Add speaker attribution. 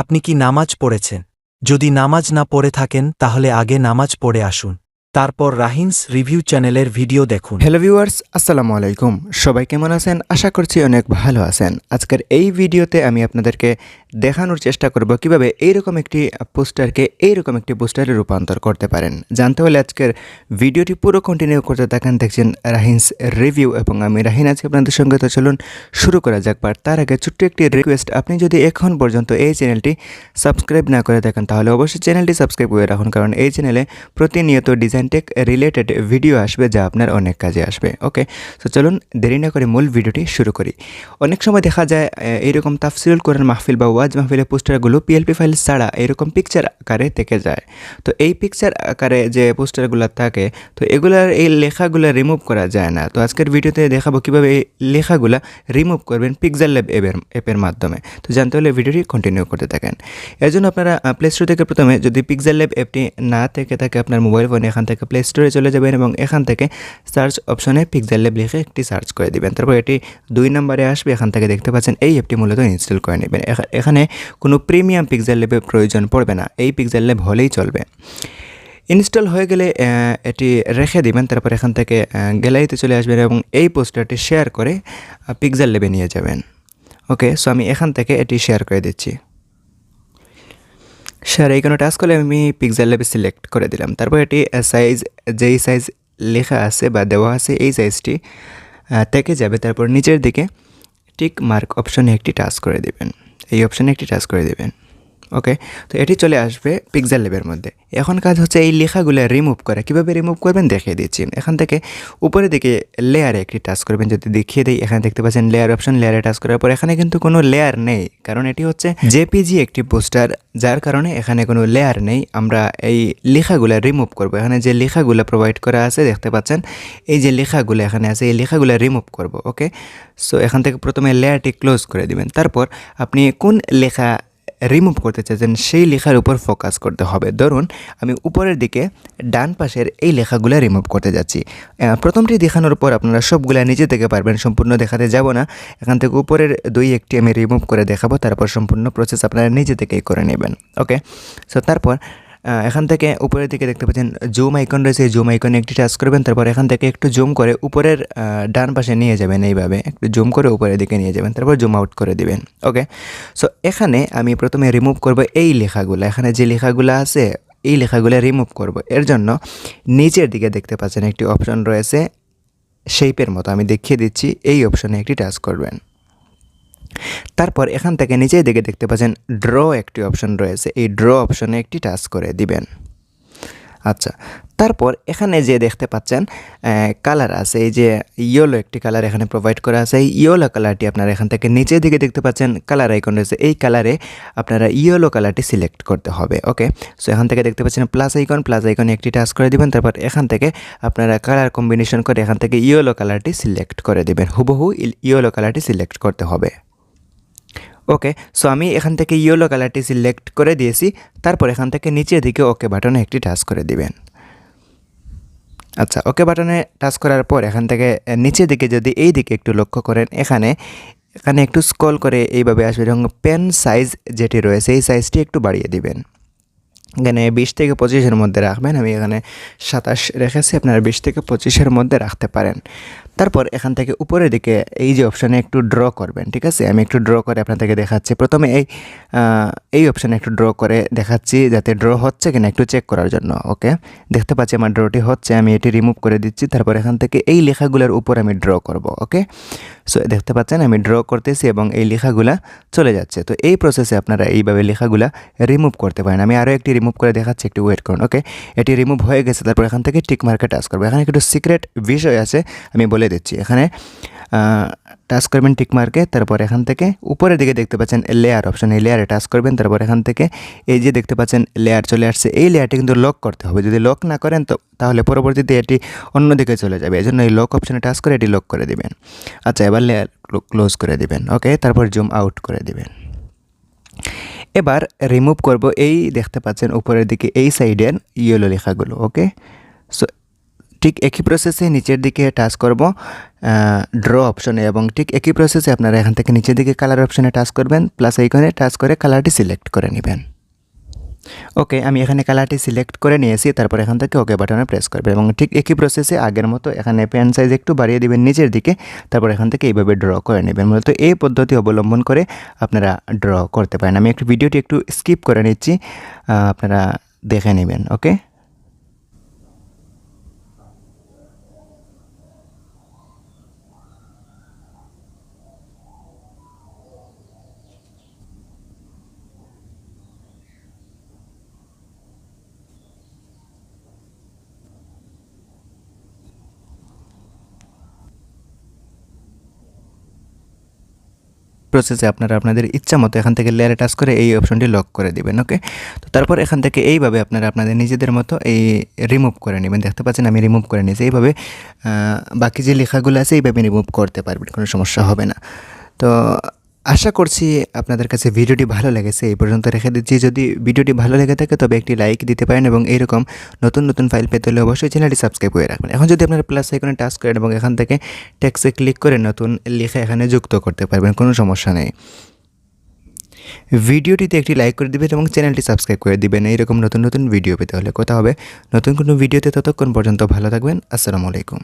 Speaker 1: আপনি কি নামাজ পড়েছেন? যদি নামাজ না পড়ে থাকেন, তাহলে আগে নামাজ পড়ে আসুন। তারপর রাহিনস রিভিউ চ্যানেলের ভিডিও দেখুন।
Speaker 2: হ্যালো ভিউয়ার্স, আসসালামু আলাইকুম। সবাই কেমন আছেন? আশা করছি অনেক ভালো আছেন। আজকের এই ভিডিওতে আমি আপনাদেরকে দেখানোর চেষ্টা করব কীভাবে এইরকম একটি পোস্টারকে এইরকম একটি পোস্টারে রূপান্তর করতে পারেন। জানতে হলে আজকের ভিডিওটি পুরো কন্টিনিউ করতে থাকেন দেখছেন রাহিনস রিভিউ এবং আমি রাহিন আছি আপনাদের সঙ্গে। তো চলুন শুরু করা যাক বাট তার আগে ছোট্ট একটি রিকোয়েস্ট আপনি যদি এখন পর্যন্ত এই চ্যানেলটি সাবস্ক্রাইব না করে থাকেন তাহলে অবশ্যই চ্যানেলটি সাবস্ক্রাইব করে রাখুন কারণ এই চ্যানেলে প্রতিনিয়ত ডিজাইন টেক রিলেটেড ভিডিও আসবে যা আপনার অনেক কাজে আসবে। ওকে তো চলুন দেরি না করে মূল ভিডিওটি শুরু করি। অনেক সময় দেখা যায় আহ, এইরকম তাফসিরুল কোরআন মাহফিল বা ওয়াজ মাহফিলের পোস্টারগুলো পিএলপি ফাইল ছাড়া এরকম পিকচার আকারে থেকে যায়। তো এই পিকচার আকারে যে পোস্টারগুলো থাকে, তো এগুলার এই লেখাগুলো রিমুভ করা যায় না। তো আজকের ভিডিওতে দেখাবো কীভাবে এই লেখাগুলা রিমুভ করবেন পিকজার ল্যাব অ্যাপের অ্যাপের মাধ্যমে। তো জানতে হলে ভিডিওটি কন্টিনিউ করতে থাকেন। এর জন্য আপনারা প্লে স্টোর থেকে প্রথমে যদি পিকজার ল্যাব অ্যাপটি না থেকে থাকে আপনার মোবাইল ফোনে এখান থেকে প্লে স্টোরে চলে যাবেন এবং এখান থেকে সার্চ অপশনে পিকজার ল্যাব লিখে একটি সার্চ করে দিবেন। তারপর এটি দুই নম্বরে আসবে, এখান থেকে দেখতে পাচ্ছেন এই অ্যাপটি মূলত ইনস্টল করে নেবেন। এখা- এখানে কোনো প্রিমিয়াম পিকজার ল্যাবের প্রয়োজন পড়বে না। এই পিকজার ল্যাব হলেই চলবে। ইনস্টল হয়ে গেলে এটি রেখে দিবেন, তারপর এখান থেকে গ্যালারিতে চলে আসবেন এবং এই পোস্টারটি শেয়ার করে পিকজার লেবে নিয়ে যাবেন। ওকে সো আমি এখান থেকে এটি শেয়ার করে দিচ্ছি। শেয়ার এই কোনো টাস্ক করলে আমি পিকজার লেবে সিলেক্ট করে দিলাম। তারপর এটি সাইজ যেই সাইজ লেখা আছে বা দেওয়া আছে, এই সাইজটি থেকে যাবে। তারপর নিচের দিকে টিক মার্ক অপশনে একটি টাচ করে দিবেন। এই অপশানে একটি টাচ করে দিবেন। ওকে তো এটি চলে আসবে পিকজার লেবের মধ্যে। এখন কাজ হচ্ছে এই লেখাগুলো রিমুভ করা। কীভাবে রিমুভ করবেন? দেখিয়ে দিচ্ছি। এখান থেকে উপরের দিকে লেয়ারে একটি টাচ করবেন। যদি দেখিয়ে দিই, এখানে দেখতে পাচ্ছেন লেয়ার অপশন লেয়ারে টাচ করার পর এখানে কিন্তু কোনো লেয়ার নেই। কারণ এটি হচ্ছে জেপিজি একটি পোস্টার যার কারণে এখানে কোনো লেয়ার নেই। আমরা এই লেখাগুলো রিমুভ করব। এখানে যে লেখাগুলো প্রোভাইড করা আছে, দেখতে পাচ্ছেন? এই যে লেখাগুলো এখানে আছে, এই লেখাগুলো রিমুভ করব। ওকে সো এখান থেকে প্রথমে লেয়ারটি ক্লোজ করে দিবেন। তারপর আপনি কোন লেখা রিমুভ করতে চাইছেন সেই লেখার উপর ফোকাস করতে হবে। ধরুন, আমি উপরের দিকে ডান পাশের এই লেখাগুলো রিমুভ করতে যাচ্ছি। প্রথমটি দেখানোর পর আপনারা সবগুলা নিজে থেকে পারবেন, সম্পূর্ণ দেখাতে যাব না। এখান থেকে উপরের দুই একটি আমি রিমুভ করে দেখাবো, তারপর সম্পূর্ণ প্রসেস আপনারা নিজে থেকেই করে নেবেন ওকে সো তারপর এখান থেকে উপরের দিকে দেখতে পাচ্ছেন, জুম আইকন রয়েছে জুম আইকনে একটি টাচ করবেন, তারপর এখান থেকে একটু জুম করে উপরের ডান পাশে নিয়ে যাবেন এইভাবে, একটু জুম করে উপরের দিকে নিয়ে যাবেন, তারপর জুম আউট করে দিবেন ওকে সো এখানে আমি প্রথমে রিমুভ করব এই লেখাগুলো, এখানে যে লেখাগুলো আছে, এই লেখাগুলো রিমুভ করব। এর জন্য নিচের দিকে দেখতে পাচ্ছেন একটি অপশন রয়েছে শেপের মতো, আমি দেখিয়ে দিচ্ছি, এই অপশনে একটি টাচ করবেন। তারপর এখান থেকে নিচের দিকে দেখতে পাচ্ছেন ড্র একটি অপশন রয়েছে। এই ড্র অপশনে একটি টাচ করে দিবেন। আচ্ছা তারপর এখানে যে দেখতে পাচ্ছেন কালার আছে। এই যে ইয়েলো একটি কালার এখানে প্রোভাইড করা আছে। এই ইয়েলো কালারটি আপনারা এখান থেকে নিচের দিকে দেখতে পাচ্ছেন কালার আইকন রয়েছে। এই কালারে আপনারা ইয়েলো কালারটি সিলেক্ট করতে হবে ওকে সো এখান থেকে দেখতে পাচ্ছেন প্লাস আইকন প্লাস আইকনে একটি টাচ করে দিবেন। তারপর এখান থেকে আপনারা কালার কম্বিনেশন করে এখান থেকে ইয়েলো কালারটি সিলেক্ট করে দেবেন। হুবহু ইয়েলো কালারটি সিলেক্ট করতে হবে। ওকে সো আমি এখান থেকে ইয়েলো কালারটি সিলেক্ট করে দিয়েছি, তারপর এখান থেকে নিচের দিকে ওকে বাটনে একটি টাচ করে দিবেন। আচ্ছা ওকে বাটনে টাচ করার পর এখান থেকে নিচের দিকে যদি এই দিকে একটু লক্ষ্য করেন, এখানে এখানে একটু স্ক্রল করে এইভাবে আসবে, এবং পেন সাইজ যেটি রয়েছে, এই সাইজটি একটু বাড়িয়ে দিবেন। এখানে বিশ থেকে পঁচিশের মধ্যে রাখবেন, আমি এখানে সাতাশ রেখেছি, আপনারা বিশ থেকে পঁচিশের মধ্যে রাখতে পারেন। তারপর এখান থেকে উপরের দিকে এই যে অপশানে একটু ড্র করবেন, ঠিক আছে? আমি একটু ড্র করে আপনাদেরকে দেখাচ্ছি। প্রথমে এই এই অপশানে একটু ড্র করে দেখাচ্ছি যাতে ড্র হচ্ছে কিনা একটু চেক করার জন্য ওকে দেখতে পাচ্ছি আমার ড্রটি হচ্ছে, আমি এটি রিমুভ করে দিচ্ছি। তারপর এখান থেকে এই লেখাগুলোর উপর আমি ড্র করব ওকে সো দেখতে পাচ্ছেন আমি ড্র করতেছি এবং এই লেখাগুলা চলে যাচ্ছে। তো এই প্রসেসে আপনারা এইভাবে লেখাগুলা রিমুভ করতে পারেন। আমি আরও একটি রিমুভ করে দেখাচ্ছি, একটু ওয়েট করুন ওকে এটি রিমুভ হয়ে গেছে, তারপর এখান থেকে টিক মার্কে টাচ করব। এখানে একটু সিক্রেট বিষয় আছে, আমি বলে দিচ্ছি। এখানে টাচ করবেন টিক মার্কে তারপর এখান থেকে উপরের দিকে দেখতে পাচ্ছেন লেয়ার অপশন এই লেয়ারে টাচ করবেন, তারপর এখান থেকে এই যে দেখতে পাচ্ছেন লেয়ার চলে আসছে। এই লেয়ারটি কিন্তু লক করতে হবে। যদি লক না করেন তো তাহলে পরবর্তীতে এটি অন্যদিকে চলে যাবে। এই জন্য এই লক অপশনে টাচ করে এটি লক করে দিবেন। আচ্ছা এবার লেয়ার ক্লোজ করে দিবেন। ওকে তারপর জুম আউট করে দিবেন। এবার রিমুভ করব এই দেখতে পাচ্ছেন উপরের দিকে এই সাইডের ইয়েলো লেখাগুলো। ওকে সো ঠিক একই প্রসেসে নিচের দিকে টাচ করব ড্র অপশনে এবং ঠিক একই প্রসেসে আপনারা এখান থেকে নিচের দিকে কালার অপশনে টাচ করবেন প্লাস এইখানে টাচ করে কালারটি সিলেক্ট করে নেবেন। ওকে, আমি এখানে কালারটি সিলেক্ট করে নিয়েছি, তারপর এখান থেকে ওকে বাটনে প্রেস করবেন এবং ঠিক একই প্রসেসে আগের মতো এখানে পেন সাইজ একটু বাড়িয়ে দিবেন নিচের দিকে, তারপর এখান থেকে এইভাবে ড্র করে নেবেন। মূলত এই পদ্ধতি অবলম্বন করে আপনারা ড্র করতে পারেন। আমি একটু ভিডিওটি একটু স্কিপ করে নিচ্ছি আপনারা দেখে নেবেন ওকে প্রসেসে আপনারা আপনাদের ইচ্ছা মতো এখান থেকে লেয়ারে টাচ করে এই অপশনটি লক করে দেবেন ওকে তো তারপর এখান থেকে এইভাবে আপনারা আপনাদের নিজেদের মতো এই রিমুভ করে নেবেন। দেখতে পাচ্ছেন আমি রিমুভ করে নিয়েছি। এইভাবে বাকি যে লেখাগুলো আছে এইভাবে রিমুভ করতে পারবেন, কোনো সমস্যা হবে না। তো আশা করছি আপনাদের কাছে ভিডিওটি ভালো লেগেছে, এই পর্যন্ত রেখে দিচ্ছি। যদি ভিডিওটি ভালো লেগে থাকে, তবে একটি লাইক দিতে পারেন এবং এইরকম নতুন নতুন ফাইল পেতে হলে অবশ্যই চ্যানেলটি সাবস্ক্রাইব করে রাখবেন। এখন যদি আপনারা প্লাস আইকনে টাচ করেন এবং এখান থেকে ট্যাক্সে ক্লিক করে নতুন লেখা এখানে যুক্ত করতে পারবেন, কোনো সমস্যা নেই। ভিডিওটিতে একটি লাইক করে দিবেন এবং চ্যানেলটি সাবস্ক্রাইব করে দিবেন এইরকম নতুন নতুন ভিডিও পেতে হলে। কথা হবে, নতুন কোনো ভিডিওতে ততক্ষণ পর্যন্ত ভালো থাকবেন। আসসালামু আলাইকুম।